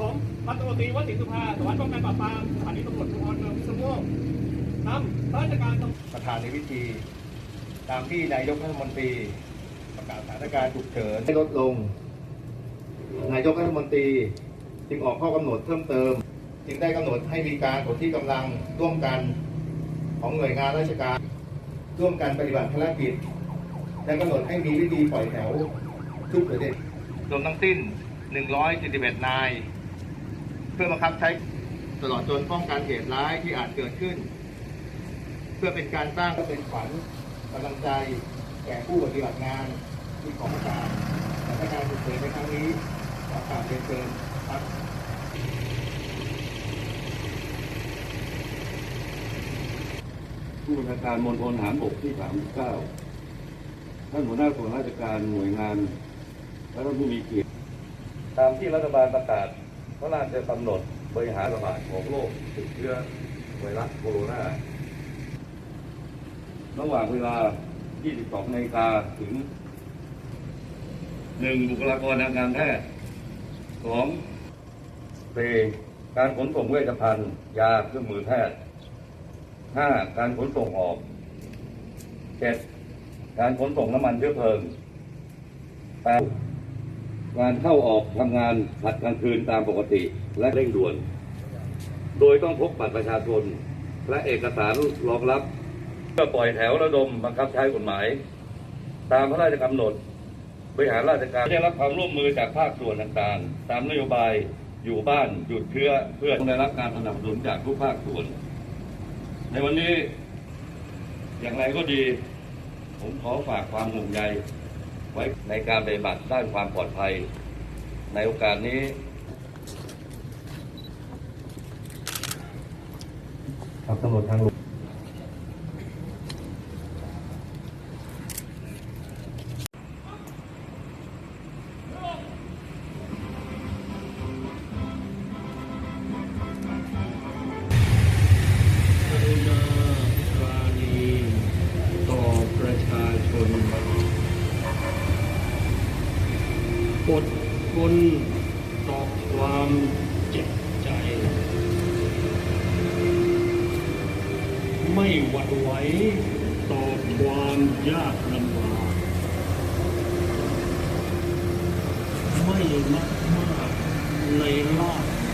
ผมพันตำรวจตรีวสินทร์สุภาสารวัตรป้องกันปราบปรามสถานีตำรวจภูธรเมืองพิษณุโลกนำราชการประธานในพิธี ตามที่นายกรัฐมนตรี ประกาศสถานการณ์ฉุกเฉินให้ลดลง นายกรัฐมนตรีจึงออกข้อกำหนดเพิ่มเติม จึงได้กำหนดให้มีการสนที่กำลังร่วมกันของหน่วยงานราชการ ร่วมกันปฏิบัติภารกิจและกำหนดให้มีวิธีปล่อยแถวชุดเด็กรวมทั้งสิ้น 171 นาย พื่อบังคับใช้ตลอดจนป้องกันเหตุร้ายที่อาจเกิดขึ้น เพื่อเป็นการสร้างและเป็นขวัญกำลังใจแก่ผู้ปฏิบัติงานที่ของประกาศสถานการณ์ฉุกเฉินในครั้งนี้ขอกราบเรียนเชิญครับผู้บัญชาการมณฑลฐานบกที่ 39 ท่านหัวหน้าส่วนราชการหน่วยงานและท่านผู้มีเกียรติตามที่รัฐบาลประกาศ พระราชกำหนดบริหารระบาดของโรคติดเชื้อไวรัสโคโรนาระหว่างเวลา 22นาฬิกาถึง 1. บุคลากรทางการแพทย์ 2. เปการขนส่งเวชภัณฑ์ ยาเครื่องมือแพทย์ห้าการขนส่งออกเจ็ดการขนส่งน้ำมันเชื้อเพลิงแปด การเข้าออกทำงานผัดกลางคืนตามปกติ และเร่งด่วน โดยต้องพกบัตรประชาชน และเอกสารรองรับเพื่อปล่อยแถวระดมบังคับใช้กฎหมาย ตามพระราชกำหนด บริหารราชการได้รับความร่วมมือจากภาคส่วนต่างๆ ตามนโยบายอยู่บ้านหยุดเชื้อเพื่อได้รับการสนับสนุนจากทุกภาคส่วน ในวันนี้อย่างไรก็ดี ผมขอฝากความห่วงใย ว้ในการปฏิบัติด้านความปลอดภัย ในโอกาสนี้ ครับตำรวจทางหลวง อดทนต่อความเจ็บใจ ไม่หวั่นไหวต่อความยากลำบากไม่มักมากในลาภ